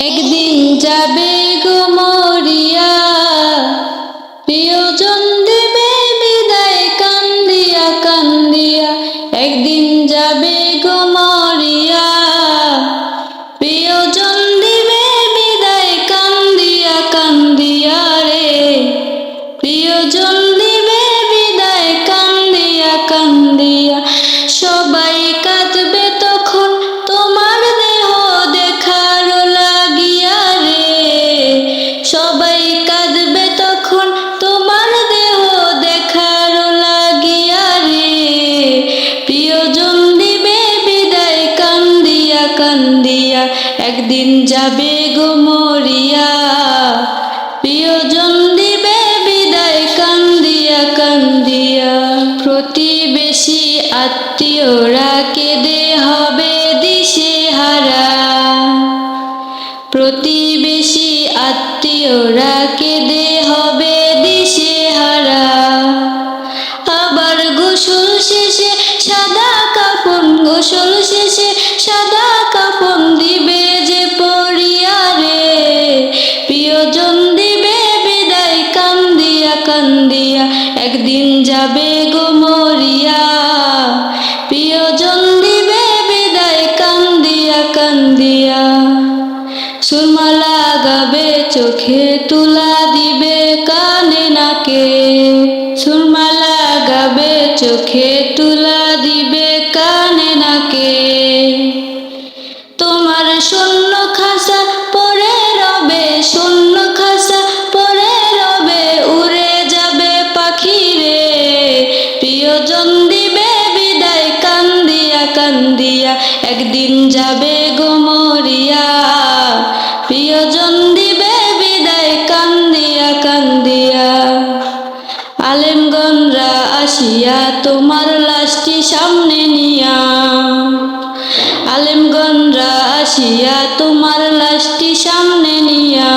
একদিন যাবে গো মরিয়া। যাবে গো মরিয়া। প্রিয়জন দিবে বিদায় কান্দিয়া কান্দিয়া। প্রতিবেশী আত্মীয়রা কেঁদে হবে দিশে হারা। প্রতিবেশী আত্মীয়রা কেঁদে হবে দিশে হারা। আবার গোসল শেষে সাদা কাপন গোসল শেষে সাদা যাবে গো মরিয়া। প্রিয়জন দিবে বিদায় কান্দিয়া কান্দিয়া। সুরমা লাগাবে, চোখে তুলা দিবে কানে নাকে। সুরমা লাগাবে, চোখে তুলা দিবে কানে নাকে। একদিন যাবে গো মরিয়া, প্রিয়জন দিবে বিদায় কান্দিয়া কান্দিয়া। আলেমগনরা আসিয়া তোমার লাশটি সামনে নিয়া। আলেমগনরা আসিয়া তোমার লাশটি সামনে নিয়া।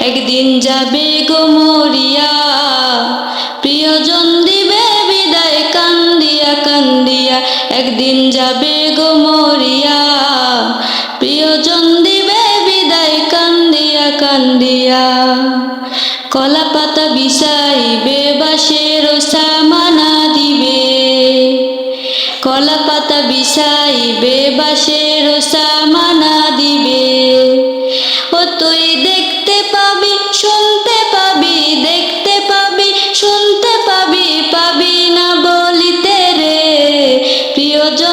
একদিন যাবে গো মরিয়া। প্রিয়জন দিবে বিদায় কান্দিয়া কান্দিয়া। একদিন যাবে গো মরিয়া। প্রিয়জন দিবে বিদায় কান্দিয়া কান্দিয়া। কলা পাতা বিছাইবে বাঁশের সামানা দিবে। কলা পাতা বিছাইবে বাঁশের সামানা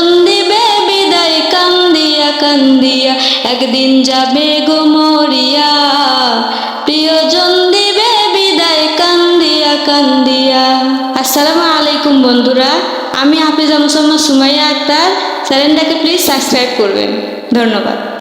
প্রিয়জন দিবে বিদায় কান্দিয়া কান্দিয়া, একদিন যাবে গো মরিয়া। প্রিয়জন দিবে, বিদায় কান্দিয়া কান্দিয়া। আসসালামু আলাইকুম বন্ধুরা, আমি হাফিজ মুসম্মদ সুমাইয়া আক্তার। চ্যানেলটাকে প্লিজ সাবস্ক্রাইব করবেন। ধন্যবাদ।